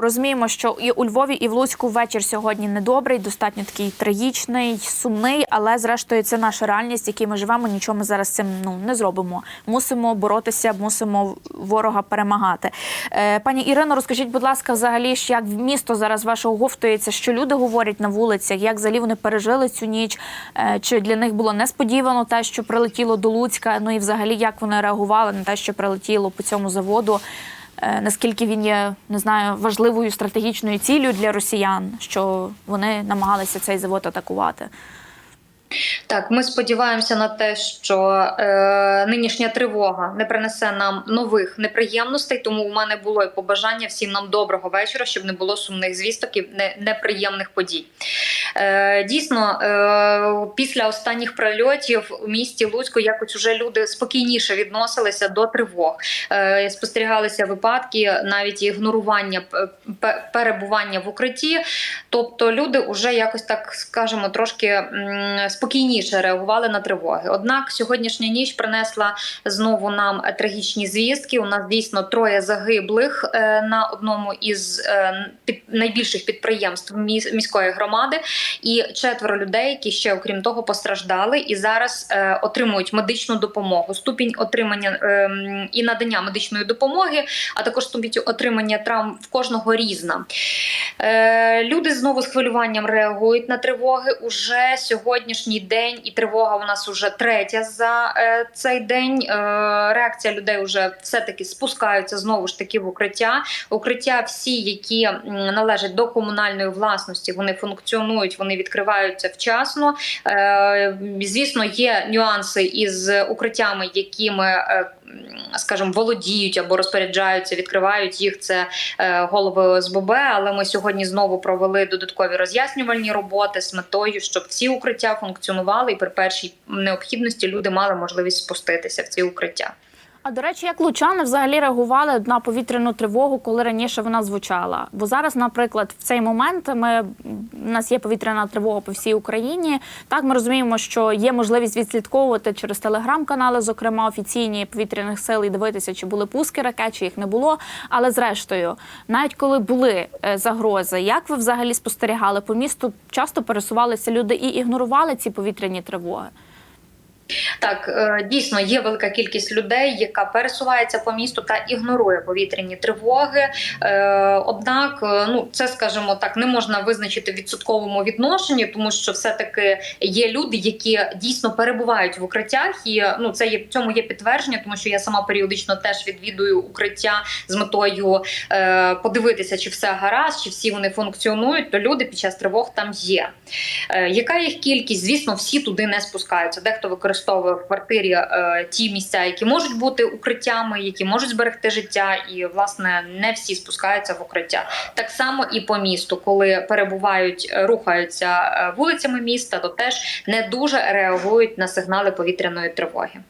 Розуміємо, що і у Львові, і в Луцьку вечір сьогодні недобрий, достатньо такий трагічний, сумний, але зрештою це наша реальність, в якій ми живемо. Нічого ми зараз цим ну не зробимо. Мусимо боротися, мусимо ворога перемагати. Е, пані Ірино, розкажіть, будь ласка, взагалі як місто зараз ваше оговтується, що люди говорять на вулицях, як взагалі вони пережили цю ніч? Е, чи для них було несподівано те, що прилетіло до Луцька? Ну і взагалі як вони реагували на те, що прилетіло по цьому заводу? Е, наскільки він є не знаю важливою стратегічною ціллю для росіян, що вони намагалися цей завод атакувати. Так, ми сподіваємося на те, що е, нинішня тривога не принесе нам нових неприємностей. Тому у мене було і побажання всім нам доброго вечора, щоб не було сумних звісток і не, неприємних подій. Е, дійсно, е, після останніх прильотів у місті Луцьку якось уже люди спокійніше відносилися до тривог. Е, спостерігалися випадки навіть ігнорування перебування в укритті. Тобто люди вже якось так скажемо трошки м, спокійніше реагували на тривоги. Однак сьогоднішня ніч принесла знову нам е, трагічні звістки. У нас дійсно троє загиблих е, на одному із е, найбільших підприємств міс- міської громади, і четверо людей, які ще окрім того постраждали, і зараз отримують медичну допомогу. Ступінь отримання ем, і надання медичної допомоги, а також ступінь отримання травм в кожного різна. Люди знову з хвилюванням реагують на тривоги. Уже сьогоднішній день, і тривога у нас уже третя за е, цей день. Е, реакція людей вже все-таки спускаються знову ж таки в укриття. Укриття всі, які належать до комунальної власності, вони функціонують, вони відкриваються вчасно. Е, звісно, є нюанси із укриттями, якими. Скажімо, володіють або розпоряджаються, відкривають їх. Це е, голови ОСББ, але ми сьогодні знову провели додаткові роз'яснювальні роботи з метою, щоб ці укриття функціонували, і при першій необхідності люди мали можливість спуститися в ці укриття. А до речі, як лучани взагалі реагували на повітряну тривогу, коли раніше вона звучала? Бо зараз, наприклад, в цей момент ми у нас є повітряна тривога по всій Україні. Так, ми розуміємо, що є можливість відслідковувати через телеграм-канали, зокрема офіційні повітряних сил, і дивитися, чи були пуски ракет, чи їх не було. Але зрештою, навіть коли були е, загрози, як ви взагалі спостерігали по місту? Часто пересувалися люди і ігнорували ці повітряні тривоги. Так, е, дійсно є велика кількість людей, яка пересувається по місту та ігнорує повітряні тривоги. Е, Однак, е, ну це скажімо так, не можна визначити в відсотковому відношенні, тому що все-таки є люди, які дійсно перебувають в укриттях, і ну це є в цьому є підтвердження, тому що я сама періодично теж відвідую укриття з метою е, подивитися, чи все гаразд, чи всі вони функціонують. То люди під час тривог там є. Е, яка їх кількість? Звісно, всі туди не спускаються. Дехто використовує в квартирі е, ті місця, які можуть бути укриттями, які можуть зберегти життя, і власне не всі спускаються в укриття. Так само і по місту, коли перебувають, е, рухаються е, вулицями міста, то теж не дуже реагують на сигнали повітряної тривоги.